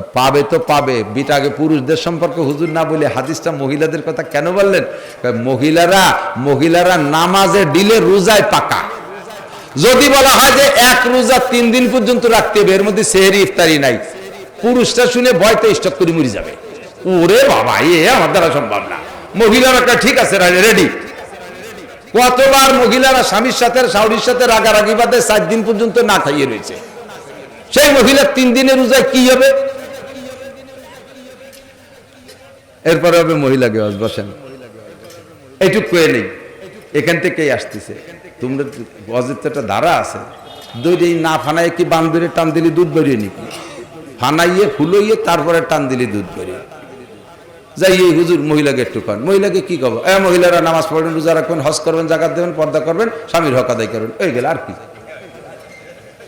পাবে তো পাবে। বিটাকে পুরুষদের সম্পর্কে হুজুর না বলে হাদিসটা মহিলাদের কথা কেন বললেন? মহিলারা মহিলারা নামাজে ডিলে রোজায় পাকা। যদি বলা হয় যে এক রোজা তিন দিন পর্যন্ত রাখতে হবে, এর মধ্যে সেহেরি ইফতারি নাই। পুরুষটা শুনে ভয়তে স্টক করে মরে যাবে। ওরে বাবা, এ আমার দ্বারা সম্ভব না। মহিলারা ঠিক আছে রেডি। কতবার মহিলারা স্বামীর সাথে শাওরির সাথে রাগারাগি বাদে সাত দিন পর্যন্ত না খাইয়ে রয়েছে। সেই মহিলা তিন দিনের রোজায় কি হবে? এরপরে হবে মহিলাকে বসেন। এইটুক কয়ে নেই। এখান থেকেই আসতেছে। তোমরা অজিত একটা ধারা আছে। দিন না ফানায় কি বান টান দিলি দুধ বেরিয়ে নিবি ফানাইয়ে, ফুলইয়ে, তারপরে টান দিলি দুধ বেরিয়ে। যাই এই হুজুর মহিলাকে একটু কন। মহিলাকে কি কব? এ মহিলারা নামাজ পড়বেন, রোজা রাখবেন, হজ করবেন, জাকাত দেবেন, পর্দা করবেন, স্বামীর হক আদায় করবেন। ওই গেলে আর কি।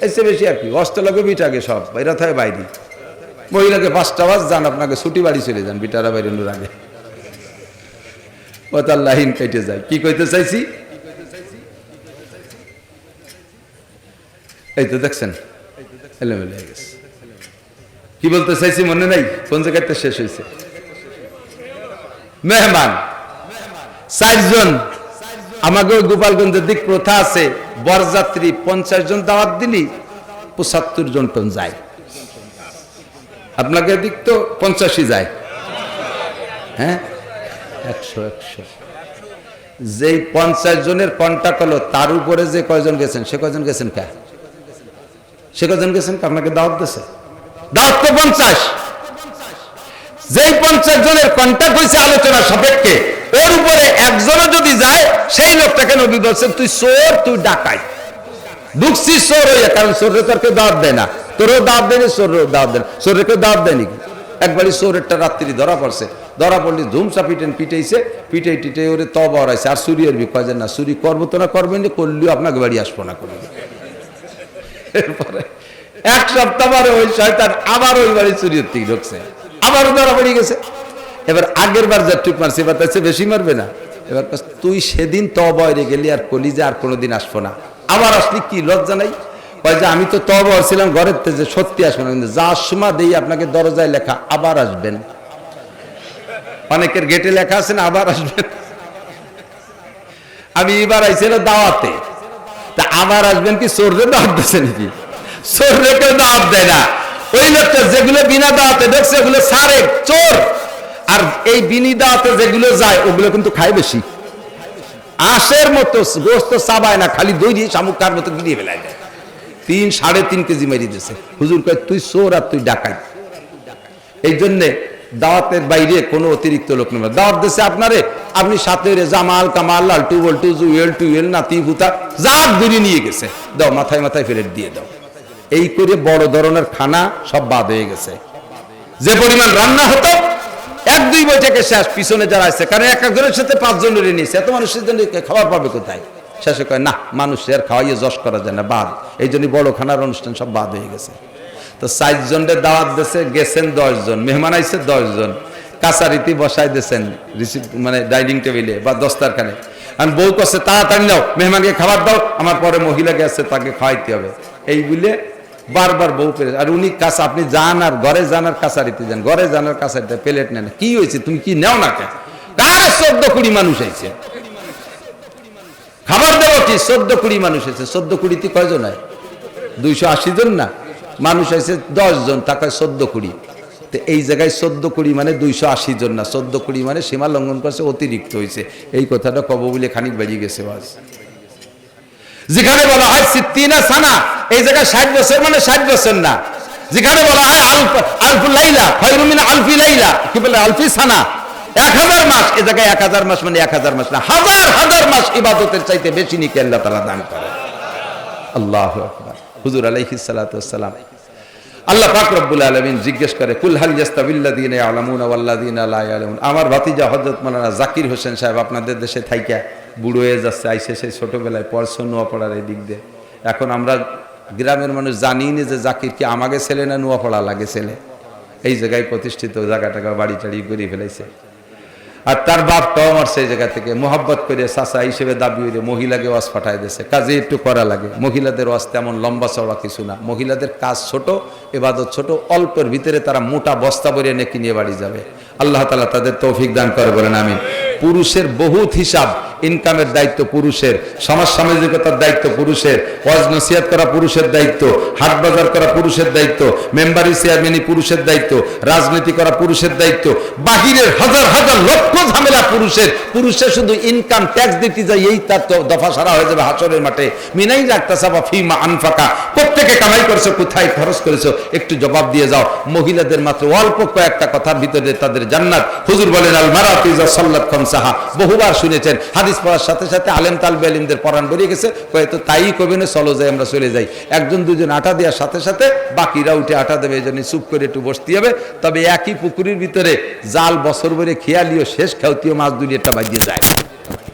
এসে বেশি আর কি। অস্ত লাগবে বিটাকে সব। এরা থাকে বাইরে। মহিলাকে পাঁচটা বাজ যান, আপনাকে ছুটি বাড়ি চলে যান, বিটারা বাইরেনোর আগে। ও তার লাইন কেটে যায়। কি কইতে চাইছি? এই তো দেখছেন কি বলতে চাইছি মনে নাই? কোন জায়গাতে শেষ হয়েছে। মেহমান, চারজন। আমাকে গোপালগঞ্জের দিক প্রথা আছে, বরযাত্রী পঞ্চাশ জন দাওয়াত দিলি, পঁচাত্তর জন যায়। আপনাকে দিক তো পঞ্চাশই যায়। হ্যাঁ? একশো একশো। যেই পঞ্চাশ জনের কন্ট্যাক্ট হলো, তার উপরে যে কয়জন গেছেন, সে কয়জন গেছেন কে? সে কয়জন গেছেন কে? আপনাকে দাওয়াত দিয়েছে দাওয়াত তো পঞ্চাশ। যেই পঞ্চাশ জনের কন্ট্যাক্ট হয়েছে আলোচনা সাপেক্ষে, ওর উপরে একজনও যদি যায়, সেই লোকটাকে নবী বলছেন তুই চোর, তুই ডাকাই। ঢুকছিস চোর হইয়া, কারণ চোরের তোর কেউ দাওয়াত দেয় না। তোরও দাওয়াত দেয়নি চোরেরও দাওয়াত দেয় না চোরের কেউ দাওয়াত দেয়নি একবারই চোরেরটা রাত্রি ধরা পড়ছে। ধরা পড়লি ধুমসা পিটেন, পিটাইছে, পিটাই টিটে ওরে তব হরাইছে আর চুরি এর কয় যে না, চুরি করব তো না করবেন যে করলেও আপনাকে বাড়ি আসব না করবে এরপরে এক সপ্তাহ পরে ওই শয়তান আবার ওই বাড়ি চুরির থেকে ঢুকছে। আবারও ধরা পড়ে গেছে। এবার আগের বার যা টুক মারছে, এবার তার বেশি মারবে না। এবার তুই সেদিন তবরে গেলি আর কলিজে আর কোনোদিন আসব না। আবার আসলি কি? লজ্জা নাই? যে আমি তো তবর ছিলাম ঘরের যে সত্যি আসব না, কিন্তু যার সময় দেই আপনাকে দরজায় লেখা, আবার আসবেন। অনেকের গেটে লেখা আছে না, আবার আসবেন। আমি এবার আইছিল দাওয়াতে। তা আবার আসবেন কি, চোররে দাওয়াত দিচ্ছে নাকি? চোররে কেউ দাওয়াত দেয় না। ওই লোকটা যেগুলো বিনা দাওয়াতে দেখছে ওগুলো সারে চোর। আর এই বিনি দাওয়াতে যেগুলো যায়, ওগুলো কিন্তু খায় বেশি। আঁশের মতো গোস্ত চাবায় না, খালি দই দিয়ে শামুকার মতো গিরিয়ে ফেলায় দেয়। তিন, সাড়ে তিন কেজি মেরি দিয়েছে হুজুর কয়, তুই চোর আর তুই ডাকাই এই জন্যে দাওয়াতের বাইরে কোনো অতিরিক্ত লোক নেবে দাওয়াত দেশে আপনারে, আপনি সাথে জামাল, কামাল, লালটু, বল্টু, জুয়েল, টুয়েল, নাতি, ভুতা যা দূরে নিয়ে গেছে। দাও, মাথায় মাথায় ফেরত দিয়ে দাও। এই করে বড় ধরনের খানা সব বাদ হয়ে গেছে। যে পরিমাণ রান্না হতো, এক, দুই বৈঠকে শেষ, পিছনে যারা আছে, কারণ এক একজনের সাথে পাঁচজন রে নিয়েছে এত মানুষের জন্য খাবার পাবে কোথায়? শেষে কয় না মানুষের খাওয়াইয়ে যশ করা যায় না, বাদ। এই জন্য বড় খানার অনুষ্ঠান সব বাদ হয়ে গেছে। তো ষাট জনের দাওয়াত দিয়েছে গেছেন দশজন মেহমান আইছে দশজন কাছারিতে বসাই দিয়েছেন রিসিভ মানে ডাইনিং টেবিলে বা দস্তারখানে। আর বউ করছে তাড়াতাড়ি নাও, মেহমানকে খাবার দাও, আমার পরে মহিলা গেছে, তাকে খাওয়াইতে হবে। এই বলে বারবার বউ পেরে, আর উনি কাছে, আপনি যান আর ঘরে যান আর কাছারিতে যান, ঘরে যান আর কাছারিতে, প্লেট নেন। কি হয়েছে? তুমি কি নেও না কেন? কার চোদ্দ কুড়ি মানুষ আইছে। খাবার দেবো কি? চোদ্দ কুড়ি মানুষ আছে। চোদ্দ কুড়িতে কয়জন হয়? দুইশো আশি জন না? মানুষ আছে দশ জন টাকা চোদ্দ কুড়ি? তো এই জায়গায় চোদ্দ কুড়ি মানে দুইশো আশি জন না? চোদ্দ কুড়ি মানে সীমা লঙ্ঘন করছে, অতিরিক্ত হয়েছে। এই কথাটা কব বলে খানিক বেরিয়ে গেছে বাস। যেখানে বলা হয় সিদ্দিনা সানা, এই জায়গায় ষাট বছর মানে ষাট বছর না। যেখানে বলা হয় আলফ আলফু লাইলা খয়রুমিন আলফি লাইলা। কি বলে? আলফি সানা। এক হাজার মাস, এ জায়গায় এক হাজার মাস মানে এক হাজার মাস না, হাজার হাজার মাস ইবাদতের চাইতে বেশি নিকে আল্লাহ তালা দান করে। আল্লাহ হুজুর আলাইহিস সালাতু আল্লাহ পাক আলামিন জিজ্ঞেস করে আমার ভাতিজা হযরত মাওলানা জাকির হোসেন সাহেব আপনাদের দেশে থাইকা বুড়ো হয়ে যাচ্ছে, আইসে সেই ছোটবেলায় পড়ছো নোয়াপড়ার এই দিক দিয়ে। এখন আমরা গ্রামের মানুষ জানি না যে জাকির কি আমাকে ছেলে না নোয়াপড়া লাগে ছেলে। এই জায়গায় প্রতিষ্ঠিত জায়গাটাকে বাড়ি টাড়ি করে ফেলাইছে। আর তার বাপটাও আমার সেই জায়গা থেকে। মোহাব্বত করে সাসা হিসেবে দাবি হইলে মহিলাকে ওয়াজ পাঠায় দিয়েছে। কাজে একটু করা লাগে। মহিলাদের ওয়াজ তেমন লম্বা চওড়া কিছু না। মহিলাদের কাজ ছোট, এবাদত ছোট, অল্পের ভিতরে তারা মোটা বস্তা বরিয়ে নেকি নিয়ে বাড়ি যাবে। আল্লাহ তালা তাদের তৌফিক দান করে, বলেন আমি পুরুষের বহুত হিসাব ইনকামের দায়িত্ব পুরুষের, সমাজ সামাজিকতার দায়িত্ব পুরুষের ওয়াজ নসিহাত করা পুরুষের দায়িত্ব, হাট বাজার করা পুরুষের দায়িত্ব, মেম্বারি চেয়ারম্যানি পুরুষের দায়িত্ব, রাজনীতি করা পুরুষের দায়িত্ব, বাহিরের হাজার হাজার লক্ষ ঝামেলা পুরুষের পুরুষের শুধু ইনকাম ট্যাক্স দিতে যায়, এই তার দফা সারা হয়ে যাবে হাসরের মাঠে। মিনাই রাখতাসা বা ফিমা আনফাকা। প্রত্যেকে কামাই করেছ, কোথায় খরচ করেছ, একটু জবাব দিয়ে যাও। মহিলাদের মাত্র অল্প কয়েকটা কথার ভিতরে তাদের জান্নাত। হুজুর বলেন, আল মারাতিজা সাল্লাত খামসাহা। বহুবার শুনেছেন, হাদিস পড়ার সাথে সাথে আলেম তালবে আলিমদের পড়ান বেরিয়ে গেছে। হয়তো তাই কবে না, চলো যাই, আমরা চলে যাই। একজন দুজন আটা দেওয়ার সাথে সাথে বাকিরা উঠে আটা দেবে, এই চুপ করে একটু বসতে হবে। তবে একই পুকুরের ভিতরে জাল বছর ভরে খেয়ালিও শেষ খেউতিও মাছ দুলি একটা বাজিয়ে যায়।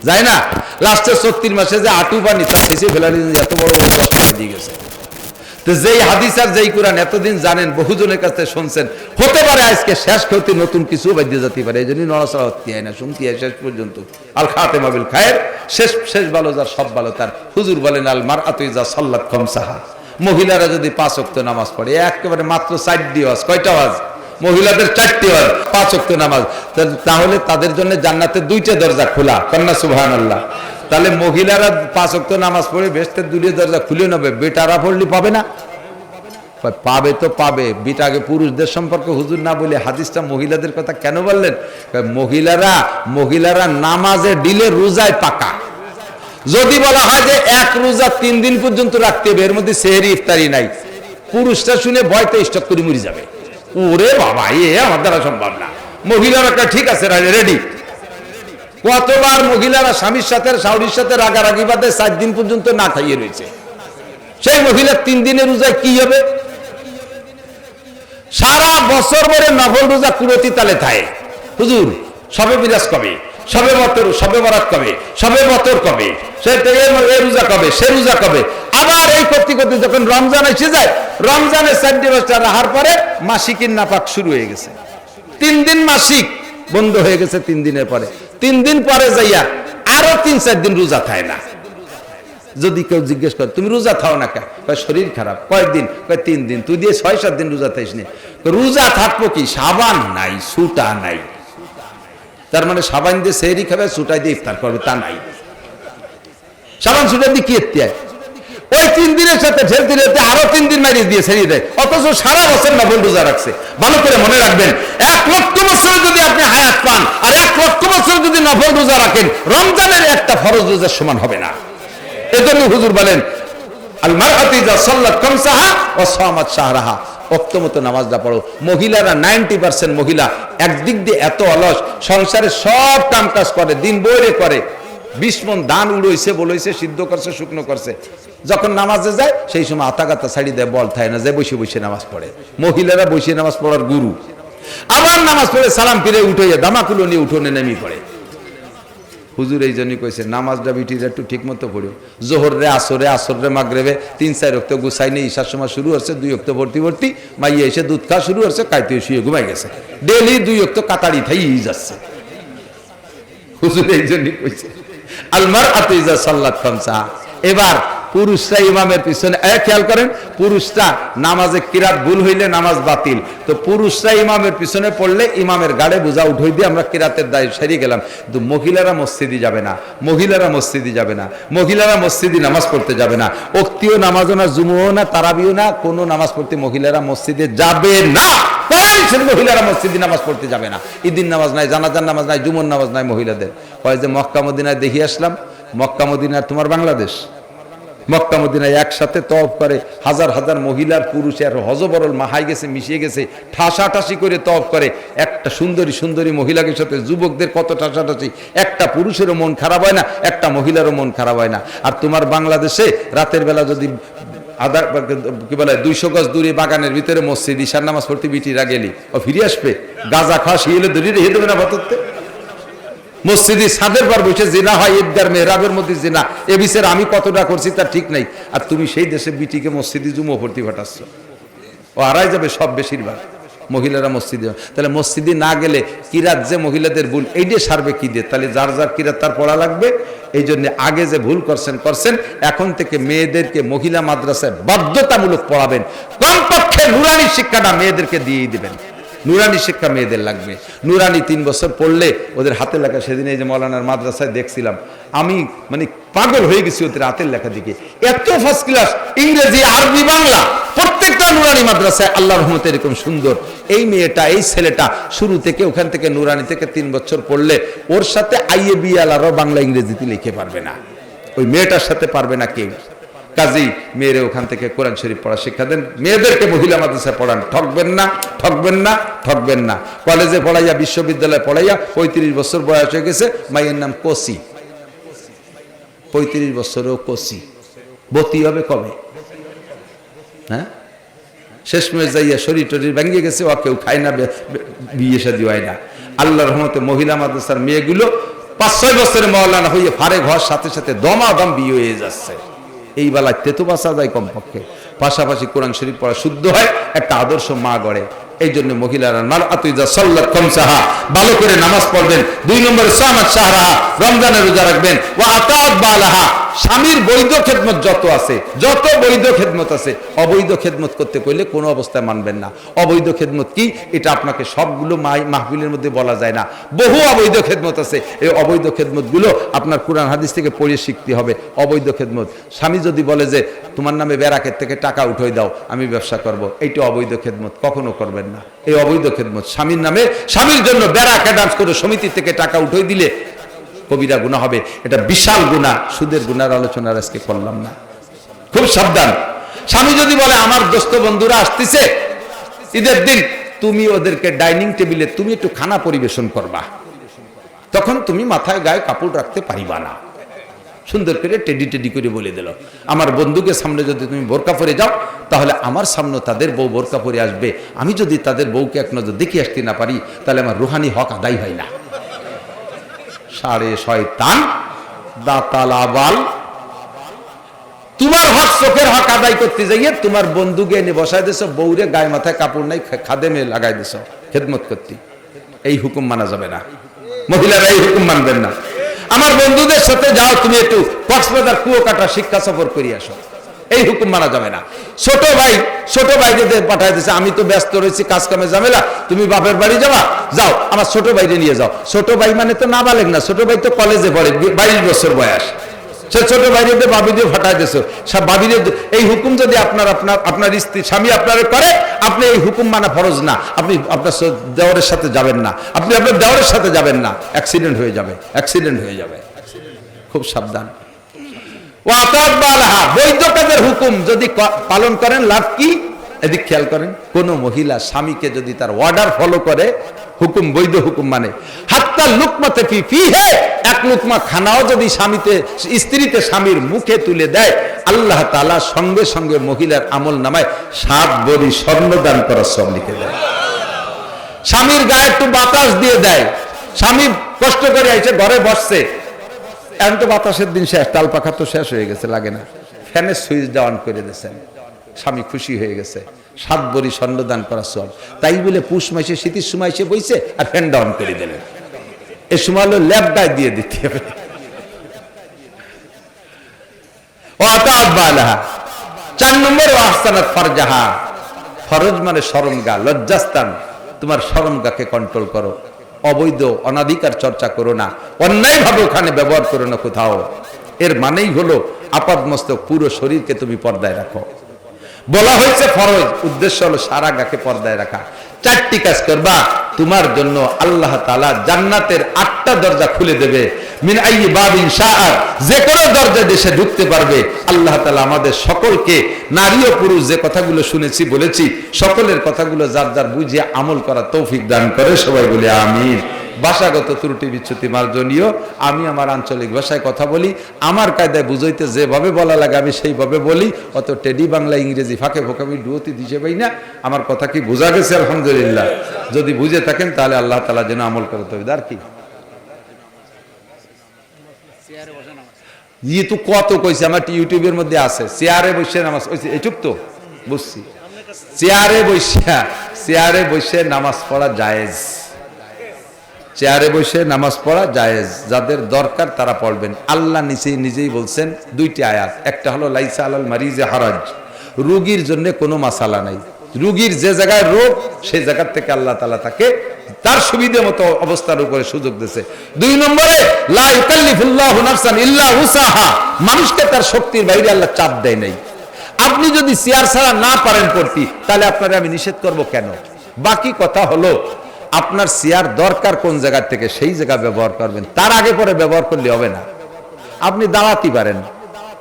যায় না? লাস্টে সত্তর মাসে যে আটু পানি তা শেষে ফেলানি এত বড় বড় দশটা বাজিয়ে গেছে। তো যেই হাদিস আর যেই কোরআন এতদিন জানেন, বহুজনের কাছে শুনছেন, হতে পারে আজকে শেষ খেতে নতুন কিছু বাদ্য যেতে পারে, এই জন্যই নড়াচড়া হতে হয় না শুনতে হয় শেষ পর্যন্ত। আল খাতে মাবিল খায়ের, শেষ শেষ ভালো, যার সব ভালো, তার হুজুর বলেন, আল মার আতুই যা সাল্লাত কম সাহা মহিলারা যদি পাঁচ অক্ত নামাজ পড়ে, একেবারে মাত্র চার দিওয়াজ কয়টা ওয়াজ? মহিলাদের চারটি ওয়াজ, পাঁচ অক্ত নামাজ। তাহলে তাদের জন্য জান্নাতের দুইটা দরজা খোলা, কন্যা সুবহান আল্লাহ তাহলে মহিলারা পাঁচ অক্ত নামাজ পড়ে বেস্টের দুটো দরজা খুলে নেবে, বেটারা পড়লে পাবে না? পাবে তো পাবে। বিটাকে পুরুষদের সম্পর্কে হুজুর না বলে হাদিসটা মহিলাদের কথা কেন বললেন? মহিলারা মহিলারা নামাজে ডিলে রোজায় পাকা। যদি বলা হয় যে এক রোজা তিন দিন পর্যন্ত রাখতে হবে, এর মধ্যে সেহেরি, ইফতারি নাই। পুরুষটা শুনে ভয়তে স্টক করে মরে যাবে। ওরে বাবা, এ আমার দ্বারা সম্ভব না। মহিলারা ঠিক আছে রেডি। কতবার মহিলারা স্বামীর সাথে, শাওরির সাথে রাগারাগি বাদে সাত দিন পর্যন্ত না খাইয়ে রয়েছে। সেই মহিলার তিন দিনের রোজায় কি হবে? সারা বছর ভরে নফল রোজা কুরতি তালে থাকে। হুজুর, সবে বিরাজ কবে? সবে বতর, সবে বরাত কবে? সবে বতর কবে? সে রোজা কবে? সে রোজা কবে? আবার এই করতে করতে যখন রমজান এসে যায়, রমজানের চার দিবসটা রাহার পরে মাসিকের নাপাক শুরু হয়ে গেছে। তিন দিন মাসিক বন্ধ হয়ে গেছে তিন দিনের পরে। তিন দিন পরে যাইয়া আরও তিন, চার দিন রোজা থাই না। যদি কেউ জিজ্ঞেস করে, তুমি রোজা থাও না কয়, শরীর খারাপ। কয়েকদিন কয়, তিন দিন। তুই দিয়ে ছয়, সাত দিন রোজা থাইস নি? রোজা থাকব কি? সাবান নাই সুটা নাই। তার মানে সাবান দিয়ে সেহরি খাবে সুটাই দিয়ে ইফতার করবে, তা নাই। সাবান সুটা দিয়ে কি ওই তিন দিনের সাথে ঠেলতে ঠেলতে আরও তিন দিন মারিয়ে দিয়ে ছেড়ে দেয়। অথচ সারা বছর নবল রোজা রাখছে। ভালো করে মনে রাখবেন, এক লক্ষ বছর যদি আপনি হায়াত পান আর এক লক্ষ বছর যদি নফল রোজা রাখেন, রমজানের একটা ফরজ রোজার সমান হবে না। এজন্য হুজুর বলেন মহিলারা নাইনটি পার্সেন্ট মহিলা একদিক দিয়ে এত অলস সংসারে সব কাম কাজ করে, দিন বইরে করে। বিশ মন দান উড়ইছে বলেছে সিদ্ধ করছে, শুকনো করছে। যখন নামাজে যায়, সেই সময় আতা গাতা ছাড়ি দেয়, বল থাকে না যায় বসে বসে নামাজ পড়ে। মহিলারা বসে নামাজ পড়ার গুরু। আবার নামাজ পড়ে, সালাম ফিরে উঠে যায় দামাকুলো নিয়ে উঠোনে নেমে পড়ে। হুজুর এই জন্যই কইছে, নামাজটা বিটির একটু ঠিক মতো পড়িও। জোহর রে আসরে আসর রে মাগরেবে, তিন, চার রক্ত গুছাই নেই ঈশার সময় শুরু হচ্ছে, দুই অক্ত ভর্তি ভর্তি, মাইয়া এসে দুধ খাওয়া শুরু হচ্ছে কাইতে শুয়ে ঘুমাই গেছে। ডেলি দুই অক্ত কাতারি থাই যাচ্ছে। হুজুর এই জন্যই কইছে। আলমার আতিজা সাল্লাত খামসা এবার পুরুষরা ইমামের পিছনে এ, খেয়াল করেন পুরুষরা নামাজে কিরাত ভুল হইলে নামাজ বাতিল। তো পুরুষরা ইমামের পিছনে পড়লে ইমামের গাড়ে বোঝা উঠই দিয়ে আমরা কিরাতের দায় সেরে গেলাম। কিন্তু মহিলারা মসজিদে যাবে না মহিলারা মসজিদে যাবে না মহিলারা মসজিদে নামাজ পড়তে যাবে না। অক্তিও নামাজও না জুমুও না তারাবিও না কোনো নামাজ পড়তে মহিলারা মসজিদে যাবে না। মহিলারা মসজিদে নামাজ পড়তে যাবে না। ঈদিন নামাজ নাই জানাজার নামাজ নাই জুমন নামাজ নাই মহিলাদের। কয় যে মক্কা মদিনায় দেখি আসলাম মক্কা মদিনার তোমার বাংলাদেশ। মক্কা মদিনায় একসাথে তওয়াফ করে, হাজার হাজার মহিলার, পুরুষ আর হজবরল মাহাই গেছে, মিশিয়ে গেছে, ঠাসাঠাসি করে তওয়াফ করে। একটা সুন্দরী সুন্দরী মহিলাকে সাথে যুবকদের কত ঠাসাঠাসি। একটা পুরুষেরও মন খারাপ হয় না, একটা মহিলারও মন খারাপ হয় না। আর তোমার বাংলাদেশে রাতের বেলা যদি আদার, কি বলে, দুইশো গজ দূরে বাগানের ভিতরে মসজিদ, ঈশার নামাজ পড়তে বিটিরা গেলি। ও ফিরে আসবে। গাজা খাওয়া শিয়েলে দূরে রেখে দেবে না ভাততে মসজিদে সাদের পর বসে জেনা হয়, ঈদগার মেহরাবের মধ্যে জেনা। এ বিষয়ে আমি কতটা করছি তার ঠিক নাই। আর তুমি সেই দেশে বিটিকে মসজিদে জুমো ভর্তি ঘটাচ্ছ ও হারাই যাবে সব বেশিরভাগ মহিলারা মসজিদে। তাহলে মসজিদে না গেলে কিরাত যে মহিলাদের ভুল? এই এইটা সারবে কি দিয়ে? তাহলে যার যার কিরাত তার পড়া লাগবে। এই জন্য আগে যে ভুল করছেন করছেন, এখন থেকে মেয়েদেরকে মহিলা মাদ্রাসায় বাধ্যতামূলক পড়াবেন। কমপক্ষে নুরানি শিক্ষাটা মেয়েদেরকে দিয়েই দেবেন। নুরানি শিক্ষা মেয়েদের লাগবে। নুরানি তিন বছর পড়লে ওদের হাতের লেখা, সেদিন এই যে মৌলানার মাদ্রাসায় দেখছিলাম, আমি মানে পাগল হয়ে গেছি ওদের হাতের লেখা দিকে এত ফার্স্ট ক্লাস ইংরেজি, আরবি, বাংলা, প্রত্যেকটা নুরানি মাদ্রাসায় আল্লাহ রহমত এরকম সুন্দর। এই মেয়েটা, এই ছেলেটা শুরু থেকে, ওখান থেকে নুরানি থেকে তিন বছর পড়লে ওর সাথে আইএ বিএল আরও বাংলা ইংরেজিতে লিখে পারবে না। ওই মেয়েটার সাথে পারবে না কেউ। কাজেই মেয়েরে ওখান থেকে কোরআন শরীফ পড়া শিক্ষা দেন। মেয়েদেরকে মহিলা মাদ্রাসায় পড়ান। ঠকবেন না ঠকবেন না ঠকবেন না। কলেজে পড়াইয়া, বিশ্ববিদ্যালয়ে পড়াইয়া পঁয়ত্রিশ বছর বয়স হয়ে গেছে মাইয়ের নাম কোসি। পঁয়ত্রিশ বছরেও কোসি। বতি হবে কবে? হ্যাঁ? শেষমেশ যাইয়া শরীর টরির ভেঙে গেছে, ও কেউ খায় না বিয়ে শাদী হয় না। আল্লাহ রহমতে মহিলা মাদ্রাসার মেয়েগুলো পাঁচ ছয় বছরের মহলানা হয়ে ফারে ঘর সাথে সাথে দমাদম বিয়ে হয়ে যাচ্ছে। এই বেলায় তেতো বাসা যায় কমপক্ষে। পাশাপাশি কোরআন শরীফ পড়া শুদ্ধ হয়, একটা আদর্শ মা গড়ে। এই জন্য মহিলারা ভালো করে নামাজ পড়বেন। দুই নম্বর সাহারা রমজানের রোজা রাখবেন। ও স্বামীর বৈধ খেদমত যত আছে, যত বৈধ খেদমত আছে, অবৈধ খেদমত করতে কইলে কোনো অবস্থায় মানবেন না। অবৈধ খেদমত কি? এটা আপনাকে সবগুলো মাই মাহফিলের মধ্যে বলা যায় না। বহু অবৈধ খেদমত আছে। এই অবৈধ খেদমতগুলো আপনার কোরআন হাদিস থেকে পড়ে শিখতে হবে। অবৈধ খেদমত। স্বামী যদি বলে যে, তোমার নামে ব্যারাকের থেকে টাকা উঠাই দাও, আমি ব্যবসা করব। এইটা অবৈধ খেদমত কখনো করবেন না। এই অবৈধ খেদমত স্বামীর নামে স্বামীর জন্য ব্যারাক অ্যাডান্স করে সমিতি থেকে টাকা উঠাই দিলে কবিরা গুণা হবে। এটা বিশাল গুণা। সুদের গুনার আলোচনা আর আজকে করলাম না। খুব সাবধান। স্বামী যদি বলে, আমার দোস্ত বন্ধুরা আসতেছে, ঈদের দিন, তুমি ওদেরকে ডাইনিং টেবিলে, তুমি একটু খানা পরিবেশন করবা। তখন তুমি মাথায় গায়ে কাপড় রাখতে পারিবা না। সুন্দর করে টেডি টেডি করে বলে দিল। আমার বন্ধুকে সামনে যদি তুমি বোরকা পরে যাও, তাহলে আমার সামনে তাদের বউ বোরকা পরে আসবে। আমি যদি তাদের বউকে এক নজর দেখে আসতে না পারি, তাহলে আমার রুহানি হক আদায় হয় না। সাড়ে শয়তান, দাতাল আবাল। তোমার হক চোখের হক আদায় করতে যাইয়ে তোমার বন্ধুকে এনে বসাই দিছ, বউরে গায়ে মাথায় কাপড় নাই খাদেমে লাগাই দিছ, খেদমত করতে। এই হুকুম মানা যাবে না। মহিলারা এই হুকুম মানবেন না। আমার বন্ধুদের সাথে যাও, তুমি একটু কক্সবাজার কুয়োকাটা শিক্ষা সফর করে আসো। এই হুকুম মানা যাবে না। ছোট ভাই, ছোট ভাইদের পাঠাই দিছে আমি তো ব্যস্ত রয়েছি কাজ কামে ঝামেলা, তুমি বাপের বাড়ি যাবা? যাও, আমার ছোট ভাইরে নিয়ে যাও। ছোট ভাই মানে তো না বালেক না, ছোট ভাই তো কলেজে পড়ে বাইশ বছর বয়স। সে ছোট ভাইদের বাবি দিয়ে ফাটাই সব বাবিদের এই হুকুম যদি আপনার আপনার আপনার স্ত্রী, স্বামী আপনার করে, আপনি এই হুকুম মানা ফরজ না। আপনি আপনার দেওরের সাথে যাবেন না। আপনি আপনার দেওরের সাথে যাবেন না। অ্যাক্সিডেন্ট হয়ে যাবে, অ্যাক্সিডেন্ট হয়ে যাবে। খুব সাবধান। বৈধ কাজের হুকুম যদি পালন করেন, লাভ কি? এদিক খেয়াল করেন, কোন মহিলা স্বামীকে যদি তার অর্ডার ফলো করে, হুকুম বৈধ হুকুম মানে। হাত্তা লুকমাতে ফি এক লুকমা খানাও যদি স্বামীতে, স্ত্রীতে স্বামীর মুখে তুলে দেয়, আল্লাহ তালা সঙ্গে সঙ্গে মহিলার আমল নামায় সাত বড়ি স্বর্ণদান করার সব লিখে দেয়। স্বামীর গায়ে একটু বাতাস দিয়ে দেয়, স্বামী কষ্ট করে এসে ঘরে বসছে এখন তো বাতাসের দিন শেষ তাল পাখা তো শেষ হয়ে গেছে, লাগে না। ফ্যানের সুইচ ডাউন করে দিয়েছেন। স্বামী খুশি হয়ে গেছে। সাত বড়ি স্বর্ণদান করা সব। তাই বলে পুষ মাসে, শীতের সময় এসে বইছে আর ফ্যান ডাউন করে দিলেন। এ সময় হলো ল্যাপটাই দিয়ে দিতে হবে। চার নম্বর আহসানাত ফারজাহা। ফরজ মানে শরমগা, লজ্জাস্থান। তোমার শরমগাকে কন্ট্রোল করো। অবৈধ, অনাধিকার চর্চা করো না। অন্যায়ভাবে ওখানে ব্যবহার করো না কোথাও। এর মানেই হলো আপাদ মস্তক পুরো শরীরকে তুমি পর্দায় রাখো। বলা হয়েছে ফরজ, উদ্দেশ্য হলো সারা গাকে পর্দায় রাখা। চারটি কাজ করবা। তোমার জন্য আল্লাহ তালা জান্নাতের আটটা দরজা খুলে দেবে। মিন বাবিন শাআর যে কোনো দরজা দেশে ঢুকতে পারবে। আল্লাহ তালা আমাদের সকলকে, নারী ও পুরুষ যে কথাগুলো শুনেছি, বলেছি, সকলের কথাগুলো যার যার বুঝিয়ে আমল করা তৌফিক দান করে সবাই বলে আমিন। ভাষাগত ত্রুটি বিচ্যুতি মার্জনীয়। আমি আমার আঞ্চলিক ভাষায় কথা বলি, আমার কায়দায় বুঝাইতে যেভাবে বলা লাগে আমি সেইভাবে বলি। অত টেডি বাংলা, ইংরেজি ফাঁকে ফোঁকে আমি ডুয়োতে দিছে পাই না। আমার কথা কি বোঝা গেছে? আলহামদুলিল্লাহ। যদি বুঝে থাকেন তাহলে আল্লাহ তালা যেন আমল করতে হবে আর কি? ইয়ে তো কত কইছে? আমার ইউটিউবের মধ্যে আছে। চেয়ারে বসে নামাজ কইছে। এটুক তো। বুঝছি। চেয়ারে বসে চেয়ারে বসে নামাজ পড়া জায়েজ। চেয়ারে বসে নামাজ পড়া জায়েজ। যাদের দরকার তারা পড়বেন। আল্লাহ নিজেই নিজেই বলছেন দুইটি আয়াত। একটা হলো, লাইসা আলাল মারিজে হারাজ। রুগীর জন্য কোনো মাসালা নাই। রুগীর যে জায়গায় রোগ, সেই জায়গার থেকে আল্লাহ তালা তাকে তার সুবিধে মতো অবস্থার উপরে সুযোগ দিয়েছে। দুই নম্বরে মানুষকে তার শক্তির বাইরে আল্লাহ চাপ দেয় নাই। আপনি যদি চেয়ার ছাড়া না পারেন করতে তাহলে আপনারা আমি নিষেধ করব কেন? বাকি কথা হলো আপনার চেয়ার দরকার কোন জায়গা থেকে, সেই জায়গা ব্যবহার করবেন। তার আগে পরে ব্যবহার করলে হবে না। আপনি দাঁড়াতে পারেন।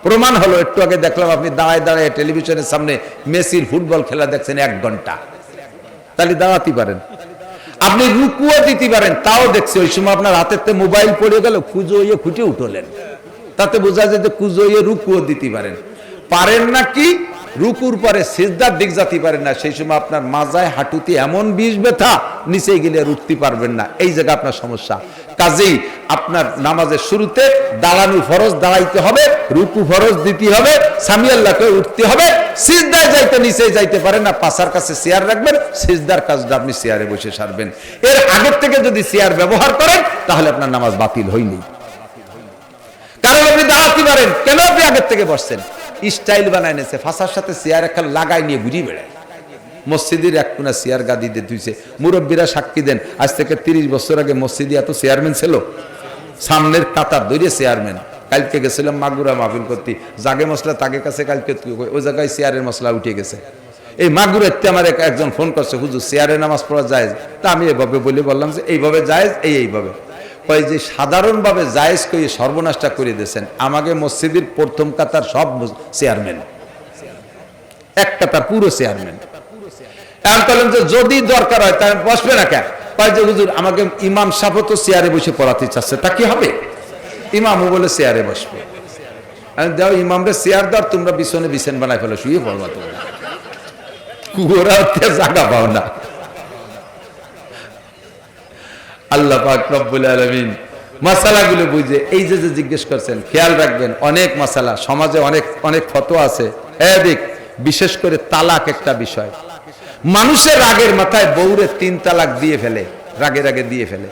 প্রমাণ হলো, একটু আগে দেখলাম আপনি দাঁড়ায় দাঁড়ায় টেলিভিশনের সামনে মেসির ফুটবল খেলা দেখছেন এক ঘণ্টা। তাহলে দাঁড়াতে পারেন। আপনি রুকুও দিতে পারেন, তাও দেখছি। ওই সময় আপনার হাতের মোবাইল পড়ে গেল খুঁজো ইয়ে খুঁটে উঠলেন। তাতে বোঝা যায় যে কুজো ইয়ে রুকুও দিতে পারেন। পারেন না কি রুকুর পরে সিজদার দিক যাতে পারেন না, সেই সময় আপনার মাজায় হাঁটুতে এমন বিষ ব্যথা, নিচে গেলে উঠতে পারবেন না। এই জায়গা আপনার সমস্যা। কাজেই আপনার নামাজের শুরুতে দাঁড়ানো ফরজ দাঁড়াইতে হবে, রুকু ফরজ দিতে হবে সামি আল্লাহকে উঠতে হবে, সিজদায় যাইতে, নিচে যাইতে পারেন না, পাশার কাছে চেয়ার রাখবেন, সিজদার কাজটা আপনি চেয়ারে বসে সারবেন। এর আগের থেকে যদি চেয়ার ব্যবহার করেন, তাহলে আপনার নামাজ বাতিল হয়নি কারণ আপনি দাঁড়াতে পারেন, কেন আপনি আগের থেকে বসছেন? স্টাইল বানায় নিয়েছে ফাঁসার সাথে চেয়ার একটা লাগাই নিয়ে ঘুরিয়ে বেড়ায়। মসজিদের এক কোনা চেয়ার গাদি দিয়ে ধুইছে। মুরব্বীরা সাক্ষী দেন, আজ থেকে তিরিশ বছর আগে মসজিদে এত চেয়ারম্যান ছিল। সামনের কাতার ধরে চেয়ারম্যান। কালকে গেছিলাম মাগুরা মাহফিল করতে। জাগে মশলা তাকে কাছে কালকে ওই জায়গায় চেয়ারের মশলা উঠে গেছে। এই মাগুরেতে আমার এক- একজন ফোন করছে, হুজুর, চেয়ারে নামাজ পড়া যায় তা আমি এভাবে বলে বললাম যে, এইভাবে যায় এই এইভাবে। কয় যে সাধারণভাবে জায়েজ কই সর্বনাশটা করে দিয়েছেন। আমাকে মসজিদের প্রথম কাতার সব চেয়ারম্যান এক কাতার পুরো চেয়ারম্যান এখন বললেন যে যদি দরকার হয়, তাহলে বসবে না কেন? যে হুজুর, আমাকে ইমাম সাহেব তো চেয়ারে বসে পড়াতে চাচ্ছে, তা কি হবে? ইমামও বলে চেয়ারে বসবে। দাও, ইমামরে চেয়ার দাও, তোমরা বিছনে বিছান বানাই ফেলো, শুয়ে পড়বা তোমরা। হচ্ছে জায়গা পাও না। আল্লাহ পাক রব্বুল আলামিন মাসালাগুলো বুঝে, এই যে যে জিজ্ঞেস করছেন, খেয়াল রাখবেন, অনেক মাসালা সমাজে অনেক অনেক ফটো আছে। এদিক বিশেষ করে তালাক একটা বিষয়। মানুষের রাগের মাথায় বউরে তিন তালাক দিয়ে ফেলে রাগে রাগে দিয়ে ফেলে।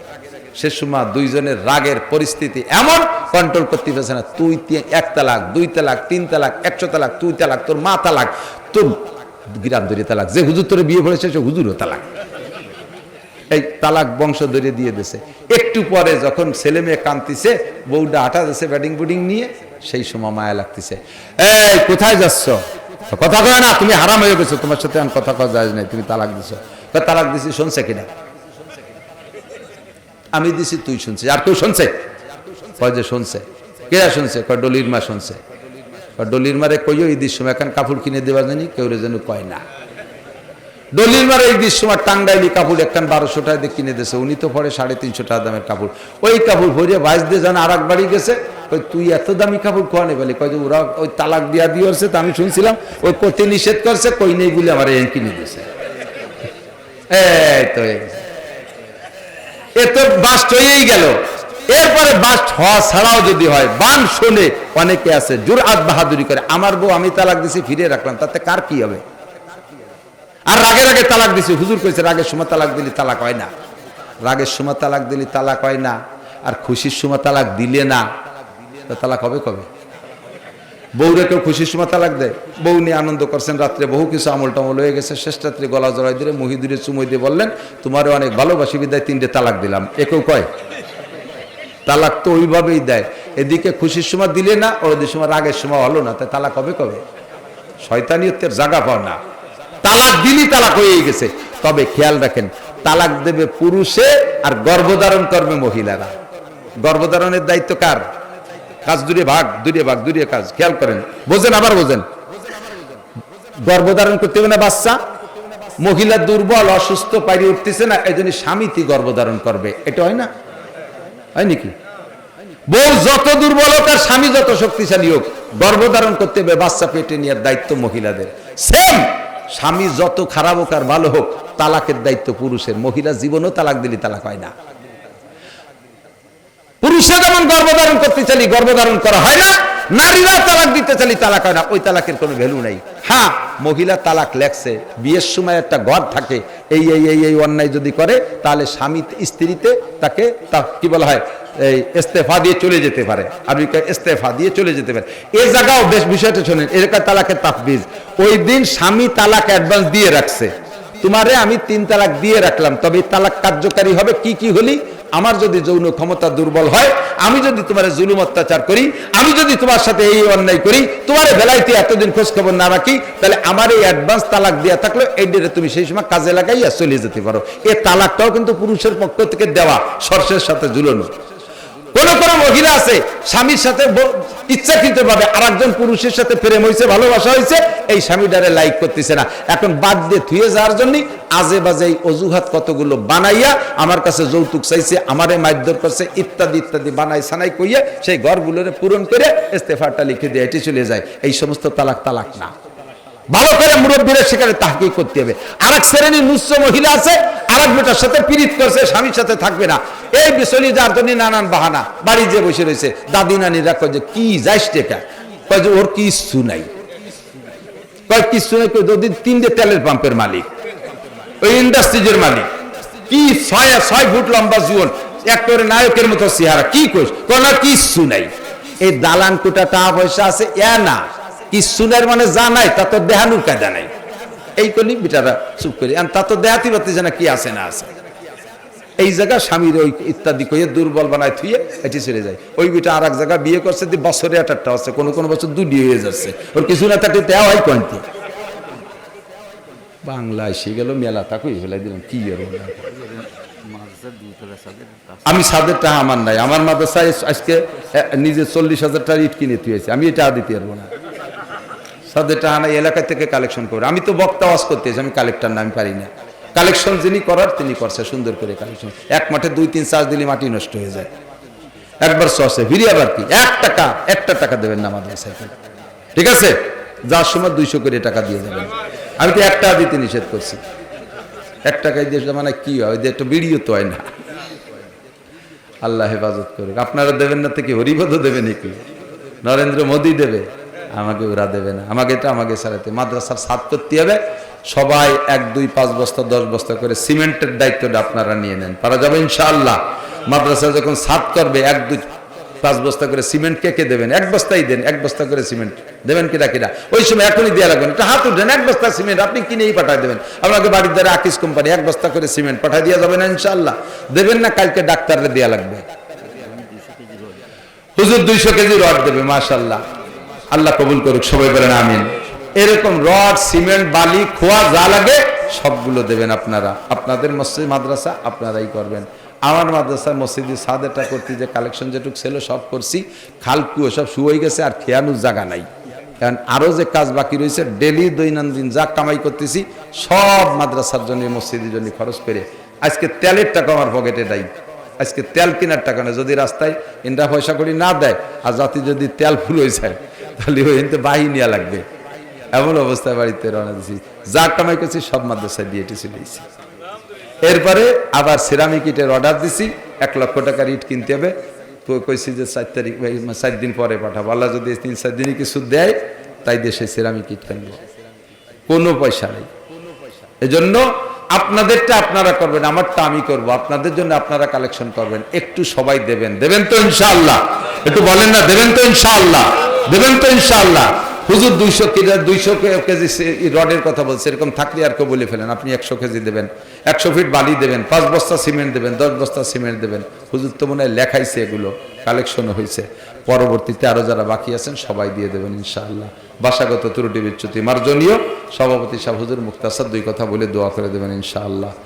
সে সময় দুইজনের রাগের পরিস্থিতি এমন কন্ট্রোল করতে পারছে না, তুই এক তালাক, দুই তালাক, তিন তালাক, একশো তালাক, তুই তালাক, তোর মা তালাক, তোর গ্রাম ধরে তালাক। যে হুজুর তোর বিয়ে করেছে, সে হুজুরও তালাক। এই তালাক বংশ ধরে দিয়ে দিছে। একটু পরে যখন ছেলে মেয়ে কান্তিছে বউটা হাঁটা দিছে ব্যাটিং বুডিং নিয়ে, সেই সময় মায়া লাগতেছে। এই, কোথায় যাচ্ছ? কথা কয় না, তুমি হারাম হয়ে গেছো, তোমার সাথে আমি কথা কওয়া যায় নাই, তুমি তালাক দিছো। তালাক দিছি, শুনছে কিনা? আমি দিছি, তুই শুনছিস। আর কেউ শুনছে? কয় যে শুনছে। কেরা শুনছে? কয়, ডলির মা শুনছে। কয়, ডলির মারে কইও ঈদের সময় এখন কাপড় কিনে দেওয়া জানি কেউ যেন কয় না। দলিল মারে এই সময় টাঙ্গাইলি কাপড় একখান বারোশো টাকা দিয়ে কিনে দিয়েছে। উনি তো পরে সাড়ে তিনশো টাকা দামের কাপড়। ওই কাপড় ভরে বাইশ দিয়ে যান আর বাড়ি গেছে। ওই তুই এত দামি কাপড় খোয়া নেই বলে কয় ওরা ওই তালাক দিয়া দিয়ে আসছে তা আমি শুনছিলাম। ওই করতে নিষেধ করছে, কই নেই বলে আমার এই কিনে দিয়েছে। এই তো এ তো বাস্ট হয়েই গেল। এরপরে বাস্ট হওয়া ছাড়াও যদি হয়, বান শোনে অনেকে আছে জোর আত বাহাদুরি করে। আমার বউ আমি তালাক দিছি ফিরে রাখলাম, তাতে কার কি হবে? আর রাগের আগে তালাক দিছে। হুজুর কইছে, রাগের সময় তালাক দিলে তালাক হয় না। রাগের সময় তালাক দিলে তালাক হয় না। আর খুশির সময় তালাক দিলে না। তালাক হবে কবে? বউরে কেউ খুশির সময় তালাক দেয়? বউ নিয়ে আনন্দ করছেন রাত্রে, বহু কিছু আমল টামল হয়ে গেছে। শেষ রাত্রে গলা জড়াই দিলে মহিদুরে চুমই দিয়ে বললেন, তোমার অনেক ভালোবাসি, বিদায় তিনটে তালাক দিলাম। একেও কয়? তালাক তো ওইভাবেই দেয়। এদিকে খুশির সময় দিলে না ওদের সময় রাগের সময় হলো না। তাই তালাক হবে কবে? শয়তানিয়তের জায়গা পাও না। তালাক দিলি তালাক হয়ে গেছে। তবে খেয়াল রাখেন, তালাক দেবে পুরুষে আর গর্ভধারণ করবে মহিলারা। গর্ভধারণের দায়িত্ব কার? কাজ দূরে ভাগ দূরে ভাগ, দূরে কাজ। খেয়াল করেন, বোঝেন, আবার বোঝেন। গর্ভধারণ করতে হবে না বাচ্চা? মহিলা দুর্বল, অসুস্থ পাইরে উঠতেছে না, এই জন্য স্বামীতি গর্ভধারণ করবে। এটা হয় না? হয় নাকি? বউ যত দুর্বল হোক আর স্বামী যত শক্তিশালী হোক, গর্ভধারণ করতে হবে বাচ্চা পেটে নেওয়ার দায়িত্ব মহিলাদের। সেম স্বামী যত খারাপ হোক আর ভালো হোক, তালাকের দায়িত্ব পুরুষের। মহিলা জীবনও তালাক দিলে তালাক হয় না। পুরুষরা যেমন গর্ভধারণ করতে চালি, গর্ভধারণ করা হয় না। নারীরা তালাক দিতে চালি, তালাক হয় না। ওই তালাকের কোনো ভ্যালু নাই। হ্যাঁ মহিলা তালাক লেখছে। বিয়ের সময় একটা ঘর থাকে, এই এই এই এই অন্যায় যদি করে, তাহলে স্বামী স্ত্রীতে তাকে তা কি বলা হয়? এই ইস্তেফা দিয়ে চলে যেতে পারে। কয় ইস্তেফা দিয়ে চলে যেতে পারে। এই জায়গাও বেশ বিষয়টা শোনেন এরকম তালাকের তাফবিজ। ওই দিন স্বামী তালাক অ্যাডভান্স দিয়ে রাখছে। তোমারে আমি তিন তালাক দিয়ে রাখলাম, তবে তালাক কার্যকারী হবে কি কি হলি? আমার যদি যৌন ক্ষমতা দুর্বল হয়, আমি যদি তোমার জুলুম অত্যাচার করি, আমি যদি তোমার সাথে এই অন্যায় করি, তোমার বেলাইতে এতদিন খোঁজ খবর না রাখি, তাহলে আমার এই অ্যাডভান্স তালাক দেওয়া থাকলে এই ডেটে তুমি সেই সময় কাজে লাগাইয়া চলে যেতে পারো। এ তালাকটাও কিন্তু পুরুষের পক্ষ থেকে দেওয়া, সর্ষের সাথে ঝুলানো। কোন কোন মহিলা আছে, স্বামীর সাথে ইচ্ছাকৃত ভাবে আর একজন পুরুষের সাথে প্রেম হয়েছে ভালোবাসা হয়েছে এই স্বামীটারে লাইক করতেছে না। এখন বাদ দিয়ে থুয়ে যাওয়ার জন্য আজে বাজে এই অজুহাত কতগুলো বানাইয়া আমার কাছে যৌতুক চাইছে, আমারে মারধর করছে, ইত্যাদি ইত্যাদি বানাই সানাই কইয়া সেই ঘরগুলোরে পূরণ করে ইস্তেফারটা লিখে দিয়ে, এটি চলে যায়। এই সমস্ত তালাক তালাক না। ভালো করে মুরব্বীরা সেখানে তাহকি করতে হবে। আর এক শ্রেণির নুস্য মহিলা আছে আর এক বেটার সাথে পীড়িত করছে, স্বামীর সাথে থাকবে না। এই বিষয় যার জন্য নানান বাহানা, বাড়ি যে বসে রয়েছে, দাদি নানিরা কয় যে কি যাইস টেকা কয় যে ওর কিচ্ছু নাই। কয় কিচ্ছু নাই যদি তিনটে তেলের পাম্পের মালিক। ওই ইন্ডাস্ট্রিজের মালিক। কি ছয় ছয় ফুট লম্বা জীবন একটরে নায়কের মতো চেহারা, কি কইস? কোন কিচ্ছু নাই। এই দালান কোটা টাকা পয়সা আছে, এ না। নাই মানে জানাই তা তো দেহানুর কায়দা নাই। এই কলি বেটারা, চুপ করি। আর তা তো দেহাতি বাতি জানা কি আছে না আছে। এই জায়গা স্বামীর ওই ইত্যাদি কইয়ে দুর্বল বানায় থুয়ে এটি চলে যায়। ওই বিটা আর এক জায়গা বিয়ে করছে দিয়ে বছরে একটা আছে, কোনো কোনো বছর দুটি হয়ে যাচ্ছে। ওর কিছু না থাকলে দেওয়া হয় কয়তে বাংলা এসে গেল, মেলা তাকুই ফেলাই দিলাম, কি আর? আমি সাদের টাকা আমার নাই। আমার মাদ্রাসায় আজকে নিজে চল্লিশ হাজার টাকা ইট কিনে তুইছে আমি এটা দিতে পারব না। সাদের টাকা নাই এলাকা থেকে কালেকশন করে। আমি তো বক্তা ওয়াজ করতেছি, আমি কালেক্টর না পারি না। কালেকশন যিনি করার, তিনি করছে, সুন্দর করে কালেকশন এক মাঠে দুই, তিন চার্জ দিলে মাটি নষ্ট হয়ে যায়। একবার সসে ফিরি আবার কি? এক টাকা, একটা টাকা দেবেন না মাদ্রাসায় ঠিক আছে? যার সময় দুইশো করে টাকা দিয়ে দেবেন। আমি তো এক টাকা দিতে নিষেধ করছি। এক টাকায় দিয়ে মানে কি হয়? যে একটা বিড়িও তো হয় না। আল্লাহ হেফাজত করুক। আপনারা দেবেন না থেকে হরিপদ দেবে নাকি? নরেন্দ্র মোদী দেবে। আমাকে ওরা দেবে না। আমাকে এটা আমাকে সারাতে মাদ্রাসার সাত করতে হবে। সবাই এক, দুই, পাঁচ বস্তা, দশ বস্তা করে সিমেন্টের দায়িত্বটা আপনারা নিয়ে নেন। পারা যাবে ইনশাআল্লাহ। মাদ্রাসা যখন সাত করবে, এক, দুই, পাঁচ বস্তা করে সিমেন্ট কে কে দেবেন? এক বস্তাই দেন, এক বস্তা করে সিমেন্ট। দেবেন কিনা কিনা? ওই সময় এখনই দেওয়া লাগবেন একটা হাত উঠেন, এক বস্তা সিমেন্ট আপনি কিনেই পাঠায় দেবেন। আপনাকে বাড়ির দ্বারা আকিস কোম্পানি এক বস্তা করে সিমেন্ট পাঠায় দেওয়া যাবে না ইনশাআল্লাহ। দেবেন না, কালকে ডাক্তারে দেওয়া লাগবে। হুজুর দুইশো কেজি রড দেবে মাশাল্লাহ আল্লাহ কবুল করুক, সবাই বলেন আমিন। এরকম রড, সিমেন্ট, বালি, খোয়া যা লাগে, সবগুলো দেবেন আপনারা। আপনাদের মসজিদ, মাদ্রাসা আপনারাই করবেন। আমার মাদ্রাসার মসজিদে সাদেটা করতে যে কালেকশন যেটুক ছিল সব করছি। খালকু সব শুয়ে গেছে, আর খেয়ানোর জায়গা নাই। কারণ আরও যে কাজ বাকি রয়েছে ডেলি দৈনন্দিন যা কামাই করতেছি, সব মাদ্রাসার জন্য, মসজিদের জন্য খরচ করে। আজকে তেলের টাকা আমার পকেটে দেয় আজকে তেল কেনার টাকা না, যদি রাস্তায় ইন্দ্রা পয়সা করি না দেয় আর জাতি যদি তেল ফুল হয়ে যায়, তাহলে ওই এনতে বাহি নেওয়া লাগবে। এমন অবস্থায় বাড়িতে রওনা দিছি। যা কামাই করছি, সব মাদ্রাসায় দিয়ে এটি এসেছি এরপরে আবার সিরামিক ইটের অর্ডার দিছি, এক লক্ষ টাকার ইট কিনতে হবে। তো কইছি যে চার তারিখ চার দিন পরে পাঠাবো। আল্লাহ যদি তিন চার দিনই কিছু দেয়, তাই দেশে সিরামিক ইট কিনবো। কোনো পয়সা নেই। এজন্য আপনাদেরটা আপনারা করবেন, আমারটা আমি করব। আপনাদের জন্য আপনারা কালেকশন করবেন। একটু সবাই দেবেন। দেবেন তো ইনশাআল্লাহ। একটু বলেন না, দেবেন তো ইনশাআল্লাহ। দেবেন তো ইনশাআল্লাহ। হুজুর দুইশো দুইশো কেজি রডের কথা বলছে, এরকম থাকলে আর কেউ বলে ফেলেন। আপনি একশো কেজি দেবেন, একশো ফিট বালি দেবেন, পাঁচ বস্তা সিমেন্ট দেবেন, দশ বস্তা সিমেন্ট দেবেন। হুজুর তো মনে হয় লেখাইছে এগুলো কালেকশন হয়েছে। পরবর্তীতে আরও যারা বাকি আছেন, সবাই দিয়ে দেবেন ইনশাআল্লাহ। ভাষাগত ত্রুটি বিচ্যুতি মার্জনীয়। সভাপতি শাহ হুজুর দুই কথা বলে দোয়া করে দেবেন ইনশাআল্লাহ।